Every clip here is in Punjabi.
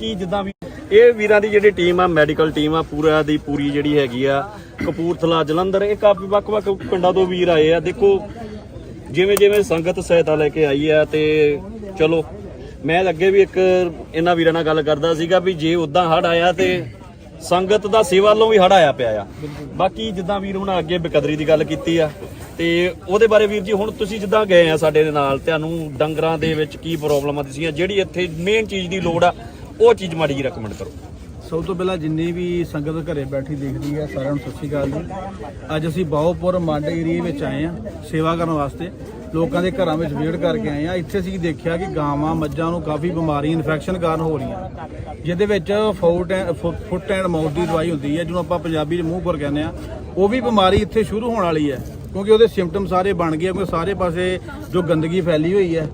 ਕੀ ਜਿੱਦਾਂ ਵੀ ਇਹ ਵੀਰਾਂ ਦੀ ਜਿਹੜੀ ਟੀਮ ਆ, ਮੈਡੀਕਲ ਟੀਮ ਆ, ਪੂਰਾ ਦੀ ਪੂਰੀ ਜਿਹੜੀ ਹੈਗੀ ਆ, ਕਪੂਰਥਲਾ, ਜਲੰਧਰ, ਇਹ ਕਾਫੀ ਵੱਖ-ਵੱਖ ਪਿੰਡਾਂ ਤੋਂ ਵੀਰ ਆਏ ਆ। ਦੇਖੋ, ਜਿਵੇਂ ਜਿਵੇਂ ਸੰਗਤ ਸਹਾਇਤਾ ਲੈ ਕੇ ਆਈ ਆ ਤੇ ਚਲੋ, ਮੈਂ ਅੱਗੇ ਵੀ ਇੱਕ ਇਹਨਾਂ ਵੀਰਾਂ ਨਾਲ ਗੱਲ ਕਰਦਾ ਸੀਗਾ ਵੀ ਜੇ ਉਦਾਂ ਹੜ ਆਇਆ ਤੇ ਸੰਗਤ ਦਾ ਸੇਵਾ ਵੱਲੋਂ ਵੀ ਹੜ ਆਇਆ ਪਿਆ ਆ। ਬਾਕੀ ਜਿੱਦਾਂ ਵੀਰ ਹੁਣ ਅੱਗੇ ਬਕਦਰੀ ਦੀ ਗੱਲ ਕੀਤੀ ਆ, ਤੇ ਉਹਦੇ ਬਾਰੇ ਵੀਰ ਜੀ, ਹੁਣ ਤੁਸੀਂ ਜਿੱਦਾਂ ਗਏ ਆ ਸਾਡੇ ਦੇ ਨਾਲ, ਤੁਹਾਨੂੰ ਡੰਗਰਾਂ ਦੇ ਵਿੱਚ ਕੀ ਪ੍ਰੋਬਲਮਾਂ ਦਸੀਆਂ ਜਿਹੜੀ ਇੱਥੇ ਮੇਨ ਚੀਜ਼ ਦੀ ਲੋੜ ਆ ਉਹ ਚੀਜ਼ ਮਾੜੀ ਜੀ ਰეკਮੈਂਡ ਕਰੋ। ਸਭ ਤੋਂ ਪਹਿਲਾਂ ਜਿੰਨੀ ਵੀ ਸੰਗਤ ਘਰੇ ਬੈਠੀ ਦੇਖਦੀ ਹੈ, ਸਾਰਿਆਂ ਨੂੰ ਸਤਿ ਸ਼੍ਰੀ ਅਕਾਲ ਜੀ। ਅੱਜ ਅਸੀਂ ਬਾਉਪੁਰ ਮੰਡ ਏਰੀਏ ਵਿੱਚ ਆਏ ਆ ਸੇਵਾ ਕਰਨ ਵਾਸਤੇ। ਲੋਕਾਂ ਦੇ ਘਰਾਂ ਵਿੱਚ ਵਿਜ਼ਿਟ ਕਰਕੇ ਆਏ ਆ ਇੱਥੇ ਅਸੀਂ ਦੇਖਿਆ ਕਿ ਗਾਵਾਂ, ਮੱਝਾਂ ਨੂੰ ਕਾਫੀ ਬਿਮਾਰੀ ਇਨਫੈਕਸ਼ਨ ਕਾਰਨ ਹੋ ਰਹੀਆਂ। ਜਿਹਦੇ ਵਿੱਚ ਫੁੱਟ ਫੁੱਟ ਐਂਡ ਮਾਊਥ ਦੀ ਦਵਾਈ ਹੁੰਦੀ ਹੈ, ਜਿਹਨੂੰ ਆਪਾਂ ਪੰਜਾਬੀ 'ਚ ਮੂੰਹ ਪਰ ਕਹਿੰਦੇ ਆ ਉਹ ਵੀ ਬਿਮਾਰੀ ਇੱਥੇ ਸ਼ੁਰੂ ਹੋਣ ਵਾਲੀ ਹੈ, ਕਿਉਂਕਿ ਉਹਦੇ ਸਿੰਪਟਮ ਸਾਰੇ ਬਣ ਗਏ ਕਿਉਂਕਿ ਸਾਰੇ ਪਾਸੇ ਜੋ ਗੰਦਗੀ ਫੈਲੀ ਹੋਈ ਹੈ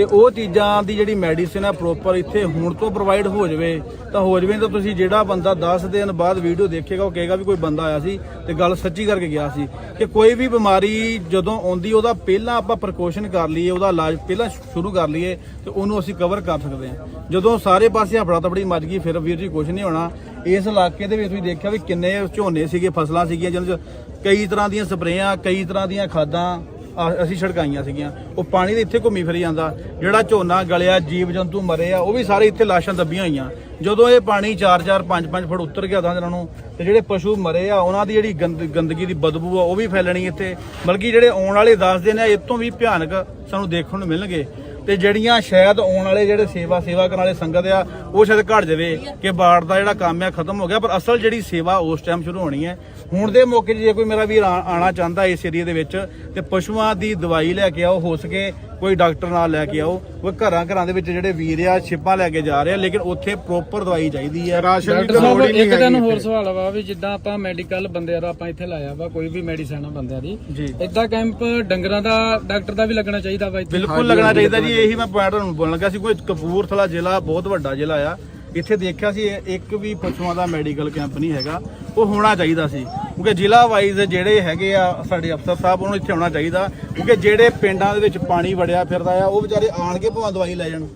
ਤੇ ਉਹ ਚੀਜ਼ਾਂ ਦੀ ਜਿਹੜੀ ਮੈਡੀਸਿਨ ਆ ਪ੍ਰੋਪਰ ਇੱਥੇ ਹੁਣ ਤੋਂ ਪ੍ਰੋਵਾਈਡ ਹੋ ਜਾਵੇ, ਤਾਂ ਹੋ ਜਾਵੇ ਤਾਂ ਤੁਸੀਂ ਜਿਹੜਾ ਬੰਦਾ 10 ਦਿਨ ਬਾਅਦ ਵੀਡੀਓ ਦੇਖੇਗਾ, ਉਹ ਕਹੇਗਾ ਵੀ ਕੋਈ ਬੰਦਾ ਆਇਆ ਸੀ ਤੇ ਗੱਲ ਸੱਚੀ ਕਰਕੇ ਗਿਆ ਸੀ। ਕਿ ਕੋਈ ਵੀ ਬਿਮਾਰੀ ਜਦੋਂ ਆਉਂਦੀ, ਉਹਦਾ ਪਹਿਲਾਂ ਆਪਾਂ ਪ੍ਰੀਕਾਸ਼ਨ ਕਰ ਲਈਏ, ਉਹਦਾ ਇਲਾਜ ਪਹਿਲਾਂ ਸ਼ੁਰੂ ਕਰ ਲਈਏ ਤੇ ਉਹਨੂੰ ਅਸੀਂ ਕਵਰ ਕਰ ਸਕਦੇ ਹਾਂ। ਜਦੋਂ ਸਾਰੇ ਪਾਸੇ ਹਫੜਾ ਤਫੜੀ ਮੱਚ ਗਈ, ਫਿਰ ਵੀਰ ਜੀ ਕੁਝ ਨਹੀਂ ਹੋਣਾ। ਇਸ ਇਲਾਕੇ ਦੇ ਵਿੱਚ ਤੁਸੀਂ ਦੇਖਿਆ ਵੀ ਕਿੰਨੇ ਝੋਨੇ ਸੀਗੇ, ਫਸਲਾਂ ਸੀਗੀਆਂ, ਜਿਹਨਾਂ 'ਚ ਕਈ ਤਰ੍ਹਾਂ ਦੀਆਂ ਸਪਰੇਆਂ, ਕਈ ਤਰ੍ਹਾਂ ਦੀਆਂ ਖਾਦਾਂ। ਆ- ਅਸੀਂ ਛੜਕਾਈਆਂ ਸੀਗੀਆਂ। ਉਹ ਪਾਣੀ ਦੇ ਇੱਥੇ ਘੁੰਮੀ ਫਿਰੀ ਜਾਂਦਾ। ਜਿਹੜਾ ਝੋਨਾ ਗਲਿਆ, ਜੀਵ ਜੰਤੂ ਮਰੇ ਆ, ਉਹ ਵੀ ਸਾਰੇ ਇੱਥੇ ਲਾਸ਼ਾਂ ਦੱਬੀਆਂ ਹੋਈਆਂ। ਜਦੋਂ ਇਹ ਪਾਣੀ 4-4 5-5 ਫੁੱਟ ਉੱਤਰ ਗਿਆ ਤਾਂ ਇਹਨਾਂ ਨੂੰ ਤੇ ਜਿਹੜੇ ਪਸ਼ੂ ਮਰੇ ਆ, ਉਹਨਾਂ ਦੀ ਜਿਹੜੀ ਗੰਦ- ਗੰਦਗੀ ਦੀ ਬਦਬੂ ਆ, ਉਹ ਵੀ ਫੈਲਣੀ ਇੱਥੇ। ਬਲਕਿ ਜਿਹੜੇ ਆਉਣ ਵਾਲੇ 10 ਦਿਨ ਆ, ਇਹ ਤੋਂ ਵੀ ਭਿਆਨਕ ਸਾਨੂੰ ਦੇਖਣ ਨੂੰ ਮਿਲਣਗੇ। ਤੇ ਜਿਹੜੀਆਂ ਸ਼ਾਇਦ ਆਉਣ ਵਾਲੇ ਜਿਹੜੇ ਸੇਵਾ ਸੇਵਾ ਕਰਨ ਵਾਲੇ ਸੰਗਤ ਆ, ਉਹ ਸ਼ਾਇਦ ਘਟ ਜਾਵੇ ਕਿ ਬਾੜ ਦਾ ਜਿਹੜਾ ਕੰਮ ਆ, ਖਤਮ ਹੋ ਗਿਆ। ਪਰ ਅਸਲ ਜਿਹੜੀ ਸੇਵਾ ਉਸ ਟਾਈਮ ਸ਼ੁਰੂ ਹੋਣੀ ਹੈ। ਹੁਣ ਦੇ ਮੌਕੇ 'ਚ ਜੇ ਕੋਈ ਮੇਰਾ ਵੀਰ ਆ- ਆਉਣਾ ਚਾਹੁੰਦਾ ਇਸ ਏਰੀਆ ਦੇ ਵਿੱਚ, ਤੇ ਪਸ਼ੂਆਂ ਦੀ ਦਵਾਈ ਲੈ ਕੇ ਆਓ, ਹੋ ਸਕੇ ਕੋਈ ਡਾਕਟਰ ਨਾਲ ਲੈ ਕੇ ਆਓ ਕੋਈ ਘਰਾਂ ਘਰਾਂ ਦੇ ਵਿੱਚ ਜਿਹੜੇ ਵੀਰ ਆ ਛਿੱਪਾਂ ਲੈ ਕੇ ਜਾ ਰਹੇ ਆ ਲੇਕਿਨ ਉੱਥੇ ਪ੍ਰੋਪਰ ਦਵਾਈ ਚਾਹੀਦੀ ਹੈ ਰਾਸ਼ਨ ਦੀ ਲੋੜ ਹੀ ਇੱਕ ਦਿਨ ਹੋਰ ਸਵਾਲ ਵਾ ਵੀ ਜਿੱਦਾਂ ਆਪਾਂ ਮੈਡੀਕਲ ਬੰਦਿਆਂ ਦਾ ਆਪਾਂ ਇੱਥੇ ਲਾਇਆ ਵਾ ਕੋਈ ਵੀ ਮੈਡੀਸਨ ਆ ਬੰਦਿਆਂ ਦੀ। ਇਦਾਂ ਕੈਂਪ ਡੰਗਰਾਂ ਦਾ ਡਾਕਟਰ ਦਾ ਵੀ ਲੱਗਣਾ ਚਾਹੀਦਾ ਵਾ ਇੱਥੇ। ਬਿਲਕੁਲ ਲੱਗਣਾ ਚਾਹੀਦਾ ਜੀ ਇਹੀ ਮੈਂ ਪੁਆਇੰਟ ਤੁਹਾਨੂੰ ਬੋਲਣ ਲੱਗਾ ਸੀ ਕੋਈ ਕਪੂਰਥਲਾ ਜ਼ਿਲ੍ਹਾ ਬਹੁਤ ਵੱਡਾ ਜ਼ਿਲ੍ਹਾ ਆ। ਇੱਥੇ ਦੇਖਿਆ ਸੀ, ਇੱਕ ਵੀ ਪਸ਼ੂਆਂ ਦਾ ਮੈਡੀਕਲ ਕੈਂਪ ਨਹੀਂ ਹੈਗਾ। ਉਹ ਹੋਣਾ ਚਾਹੀਦਾ ਸੀ। ਕਿਉਂਕਿ ਜ਼ਿਲ੍ਹਾ ਵਾਈਜ਼ ਜਿਹੜੇ ਹੈਗੇ ਆ, ਸਾਡੇ ਅਫਸਰ ਸਾਹਿਬ, ਉਹਨੂੰ ਇੱਥੇ ਆਉਣਾ ਚਾਹੀਦਾ। ਕਿਉਂਕਿ ਜਿਹੜੇ ਪਿੰਡਾਂ ਦੇ ਵਿੱਚ ਪਾਣੀ ਵੜਿਆ ਫਿਰਦਾ ਆ, ਉਹ ਵਿਚਾਰੇ ਆਣ ਕੇ ਭਾਵੇਂ ਦਵਾਈ ਲੈ ਜਾਣ।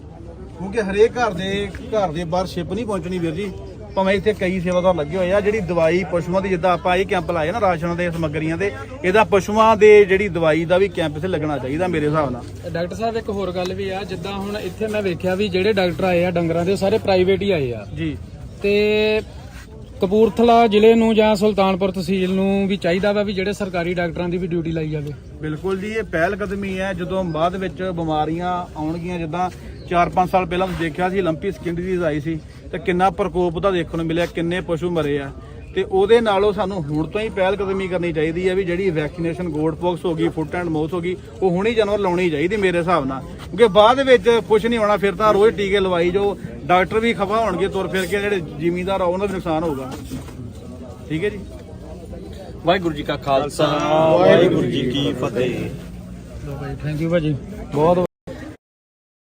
ਕਿਉਂਕਿ ਹਰੇਕ ਘਰ ਦੇ ਘਰ ਦੇ ਬਾਹਰ ਸ਼ਿਪ ਨਹੀਂ ਪਹੁੰਚਣੀ ਵੀਰ ਜੀ। ਭਾਵੇਂ ਇੱਥੇ ਕਈ ਸੇਵਾਦਾਰ ਲੱਗੇ ਹੋਏ ਆ ਜਿਹੜੀ ਦਵਾਈ ਪਸ਼ੂਆਂ ਦੀ ਜਿੱਦਾਂ ਆਪਾਂ ਇਹ ਕੈਂਪ ਲਾਏ ਨਾ ਰਾਸ਼ਨ ਦੇ ਸਮੱਗਰੀਆਂ ਦੇ ਇਹਦਾ ਪਸ਼ੂਆਂ ਦੇ ਜਿਹੜੀ ਦਵਾਈ ਦਾ ਵੀ ਕੈਂਪ ਇੱਥੇ ਲੱਗਣਾ ਚਾਹੀਦਾ ਮੇਰੇ ਹਿਸਾਬ ਨਾਲ। ਡਾਕਟਰ ਸਾਹਿਬ ਇੱਕ ਹੋਰ ਗੱਲ ਵੀ ਆ ਜਿੱਦਾਂ ਹੁਣ ਇੱਥੇ ਮੈਂ ਵੇਖਿਆ ਵੀ ਜਿਹੜੇ ਡਾਕਟਰ ਆਏ ਆ ਡੰਗਰਾਂ ਦੇ ਉਹ ਸਾਰੇ ਪ੍ਰਾਈਵੇਟ ਹੀ ਆਏ ਆ। ਜੀ। ਤੇ ਕਪੂਰਥਲਾ ਜ਼ਿਲ੍ਹੇ ਨੂੰ ਜਾਂ ਸੁਲਤਾਨਪੁਰ ਤਹਿਸੀਲ ਨੂੰ ਵੀ ਚਾਹੀਦਾ ਵਾ ਵੀ ਜਿਹੜੇ ਸਰਕਾਰੀ ਡਾਕਟਰਾਂ ਦੀ ਵੀ ਡਿਊਟੀ ਲਾਈ ਜਾਵੇ। ਬਿਲਕੁਲ ਜੀ ਇਹ ਪਹਿਲ ਕਦਮੀ ਹੈ ਜਦੋਂ ਬਾਅਦ ਵਿੱਚ ਬਿਮਾਰੀਆਂ ਆਉਣਗੀਆਂ ਜਿੱਦਾਂ 4-5 ਸਾਲ ਪਹਿਲਾਂ ਦੇਖਿਆ ਸੀ ਲੰਪੀ ਸਕਿਨ ਡਿਜ਼ੀਜ਼ ਆਈ ਸੀ। ਤੇ ਕਿੰਨਾ ਪ੍ਰਕੋਪ ਦਾ ਦੇਖਣ ਨੂੰ ਮਿਲਿਆ ਕਿੰਨੇ ਪਸ਼ੂ ਮਰੇ ਆ। ਤੇ ਉਹਦੇ ਨਾਲੋਂ ਸਾਨੂੰ ਹੁਣ ਤੋਂ ਹੀ ਪਹਿਲ ਕਦਮੀ ਕਰਨੀ ਚਾਹੀਦੀ ਹੈ ਵੀ ਜਿਹੜੀ ਵੈਕਸੀਨੇਸ਼ਨ ਗੋਡ ਪੌਕਸ ਹੋ ਗਈ ਫੁੱਟ ਐਂਡ ਮਾਊਥ ਹੋ ਗਈ ਉਹ ਹੁਣੀ ਜਾਨਵਰ ਲਾਉਣੀ ਚਾਹੀਦੀ ਮੇਰੇ ਹਿਸਾਬ ਨਾਲ। ਕਿਉਂਕਿ ਬਾਅਦ ਵਿੱਚ ਕੁਝ ਨਹੀਂ ਹੋਣਾ ਫਿਰ ਤਾਂ ਰੋਜ਼ ਟੀਕੇ ਲਵਾਈ ਜੋ ਡਾਕਟਰ ਵੀ ਖਫਾ ਹੋਣਗੇ ਤੁਰ ਫਿਰ ਕੇ ਜਿਹੜੇ ਜ਼ਿਮੀਂਦਾਰ ਆ ਉਹਨਾਂ ਦਾ ਵੀ ਨੁਕਸਾਨ ਹੋਊਗਾ। ਠੀਕ ਹੈ ਜੀ? ਵਾਹਿਗੁਰੂ ਜੀ ਕਾ ਖਾਲਸਾ ਵਾਹਿਗੁਰੂ ਜੀ ਕੀ ਫਤਿਹ। ਥੈਂਕ ਯੂ ਭਾਜੀ। ਬਹੁਤ